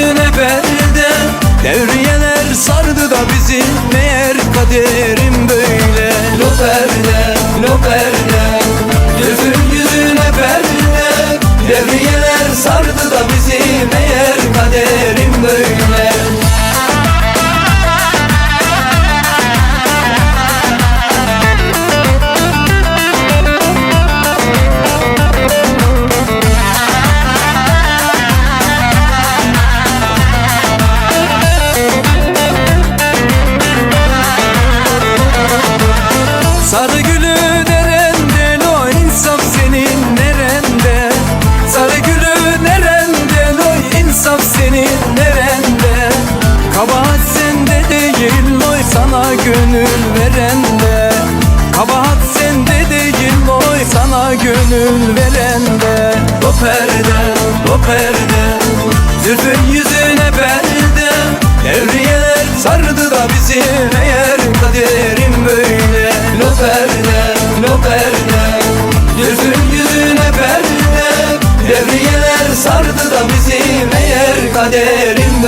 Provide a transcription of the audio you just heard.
Yüzüne perde Devriyeler sardı da bizi Meğer kaderim gönül verende. Kabahat sende değil loy sana gönül verende. O perde o perde Zülfün yüzüne perde Devriyeler sardı da bizi Meğer kaderim böyle. Lo perde, lo yüzüne perde Devriyeler sardı da bizi Meğer kaderim